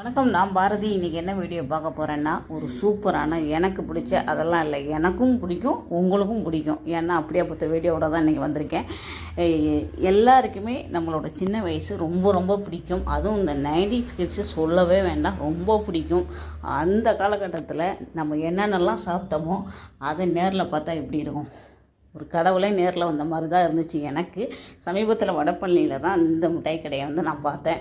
வணக்கம் நான் பாரதி. இன்றைக்கி என்ன வீடியோ பார்க்க போகிறேன்னா ஒரு சூப்பரான எனக்கு பிடிச்ச அதெல்லாம் இல்லை எனக்கும் பிடிக்கும் உங்களுக்கும் பிடிக்கும். ஏன்னா அப்படியேப்பட்ட வீடியோவோட தான் இன்றைக்கி வந்திருக்கேன். எல்லாருக்குமே நம்மளோட சின்ன வயசு ரொம்ப ரொம்ப பிடிக்கும். அதுவும் இந்த நைன்டி கிட்ஸு சொல்லவே வேண்டாம் ரொம்ப பிடிக்கும். அந்த காலகட்டத்தில் நம்ம என்னென்னலாம் சாப்பிட்டோமோ அதை நேரில் பார்த்தா எப்படி இருக்கும்? ஒரு கடவுளே நேரில் வந்த மாதிரி தான் இருந்துச்சு. எனக்கு சமீபத்தில் வடப்பள்ளியில் தான் இந்த மிட்டாய் கடையை வந்து நான் பார்த்தேன்.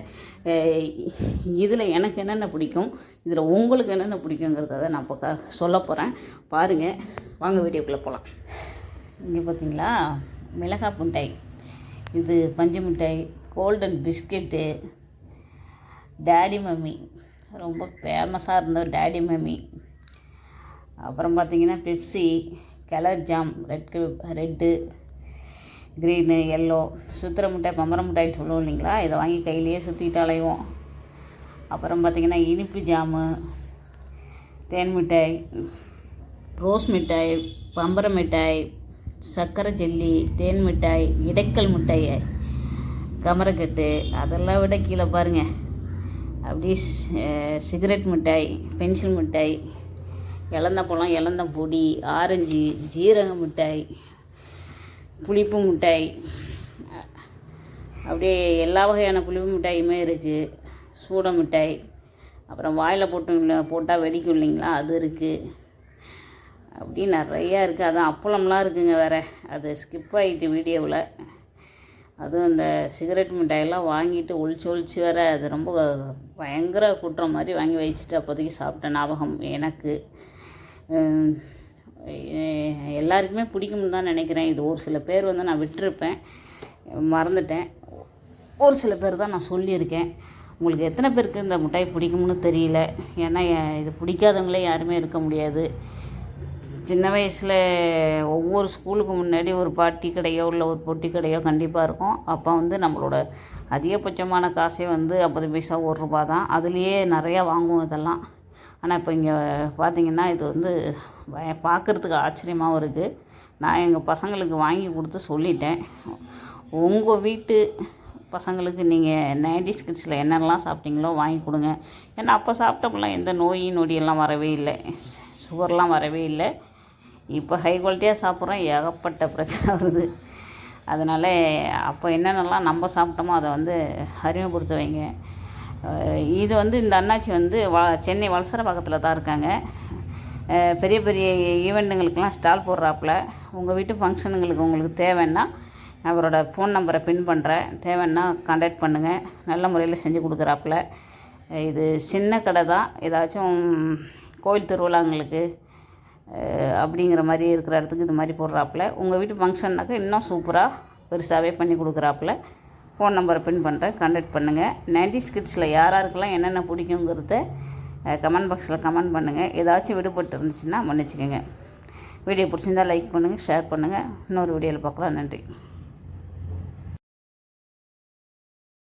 இதில் எனக்கு என்னென்ன பிடிக்கும் இதில் உங்களுக்கு என்னென்ன பிடிக்குங்கிறத நான் இப்போ க சொல்ல போகிறேன் பாருங்கள் வாங்க வீடியோக்குள்ளே போகலாம் இங்கே பார்த்தீங்களா மிளகாய் மிட்டாய். இது பஞ்சு மிட்டாய் கோல்டன் பிஸ்கெட்டு டேடி மம்மி ரொம்ப ஃபேமஸாக இருந்த டேடி மம்மி அப்புறம் பார்த்தீங்கன்னா Pepsi colour jam red red green yellow சுத்திர மிட்டாய் பம்பர முட்டைன்னு சொல்லுவோம் இல்லைங்களா? இதை வாங்கி கையிலேயே சுற்றிட்டு அலைவோம். அப்புறம் பார்த்திங்கன்னா இனிப்பு ஜாமு தேன் மிட்டாய் ரோஸ் மிட்டாய் பம்பர மிட்டாய் சர்க்கரை ஜெல்லி தேன் மிட்டாய் இடைக்கல் மிட்டாய் கமரக்கட்டு அதெல்லாம் விட கீழே பாருங்கள் அப்படியே சிகரெட் மிட்டாய் பென்சில் மிட்டாய் இலந்த பழம் இலந்த பொடி ஆரஞ்சு ஜீரக மிட்டாய் புளிப்பு மிட்டாய். அப்படியே எல்லா வகையான புளிப்பு மிட்டாயுமே இருக்குது சூட மிட்டாய். அப்புறம் வாயில் போட்டு போட்டால் வெடிக்கும் இல்லைங்களா? அது இருக்குது அப்படி நிறையா இருக்குது அதுதான் அப்பளம்லாம் இருக்குங்க வேறு. அது ஸ்கிப் ஆகிட்டு வீடியோவில். அதுவும் இந்த சிகரெட் மிட்டாயெல்லாம் வாங்கிட்டு ஒழிச்சு ஒழிச்சு வேற அது ரொம்ப பயங்கர குற்றம் மாதிரி வாங்கி வச்சுட்டு அப்போதைக்கு சாப்பிட்ட ஞாபகம் எனக்கு. எல்லாருக்குமே பிடிக்கும்னு தான் நினைக்கிறேன். இது ஒரு சில பேர் வந்து நான் விட்டுருப்பேன். மறந்துட்டேன். ஒரு சில பேர் தான் நான் சொல்லியிருக்கேன். உங்களுக்கு எத்தனை பேருக்கு இந்த மிட்டாய் பிடிக்கும்னு தெரியல. ஏன்னா இது பிடிக்காதவங்களே யாருமே இருக்க முடியாது. சின்ன வயசில் ஒவ்வொரு ஸ்கூலுக்கு முன்னாடி ஒரு பாட்டி கடையோ இல்லை ஒரு பொட்டி கடையோ கண்டிப்பாக இருக்கும். அப்போ வந்து நம்மளோட அதிகபட்சமான காசே வந்து ஐம்பது பைசா ஒரு ரூபா தான். அதுலேயே நிறையா வாங்குவோம் இதெல்லாம். ஆனால் இப்போ இங்கே பார்த்தீங்கன்னா இது வந்து பார்க்குறதுக்கு ஆச்சரியமாகவும் இருக்குது நான் எங்கள் பசங்களுக்கு வாங்கி கொடுத்து சொல்லிட்டேன். உங்கள் வீட்டு பசங்களுக்கு நீங்கள் நைன்டிஸ் கிட்ஸில் என்னெல்லாம் சாப்பிட்டீங்களோ வாங்கி கொடுங்க. ஏன்னா அப்போ சாப்பிட்டப்பெல்லாம் எந்த நோய் நொடியெல்லாம் வரவே இல்லை. சுகர்லாம் வரவே இல்லை. இப்போ ஹை குவாலிட்டியாக சாப்பிட்றோம். ஏகப்பட்ட பிரச்சனை வருது. அதனால் அப்போ என்னென்னலாம் நம்ம சாப்பிட்டோமோ அதை வந்து அறிமுகப்படுத்த வைங்க. இது வந்து இந்த அண்ணாச்சி வந்து வ சென்னை வலசர பக்கத்தில் தான் இருக்காங்க. பெரிய பெரிய ஈவெண்ட்டுங்களுக்கெல்லாம் ஸ்டால் போடுறாப்புல. உங்கள் வீட்டு ஃபங்க்ஷனுங்களுக்கு உங்களுக்கு தேவைன்னா அவரோட ஃபோன் நம்பரை பின் பண்ணுறேன் தேவைன்னா கான்டாக்ட் பண்ணுங்கள் நல்ல முறையில் செஞ்சு கொடுக்குறாப்புல. இது சின்ன கடை தான். ஏதாச்சும் கோவில் திருவிழாங்களுக்கு அப்படிங்கிற மாதிரி இருக்கிற இடத்துக்கு இது மாதிரி போடுறாப்புல. உங்கள் வீட்டு ஃபங்க்ஷன்னாக்கா இன்னும் சூப்பராக பெருசாகவே பண்ணி கொடுக்குறாப்புல. ஃபோன் நம்பரை பின் பண்ணுறேன் கான்டாக்ட் பண்ணுங்கள் நைன்டி ஸ்கிட்ஸில் யார் என்னென்ன பிடிக்குங்கிறத கமெண்ட் பாக்ஸில் கமெண்ட் பண்ணுங்கள் ஏதாச்சும் விடுபட்டு இருந்துச்சுன்னா மன்னிச்சுக்கோங்க. வீடியோ பிடிச்சிருந்தா லைக் பண்ணுங்கள் ஷேர் பண்ணுங்கள் இன்னொரு வீடியோவில் பார்க்கலாம். நன்றி.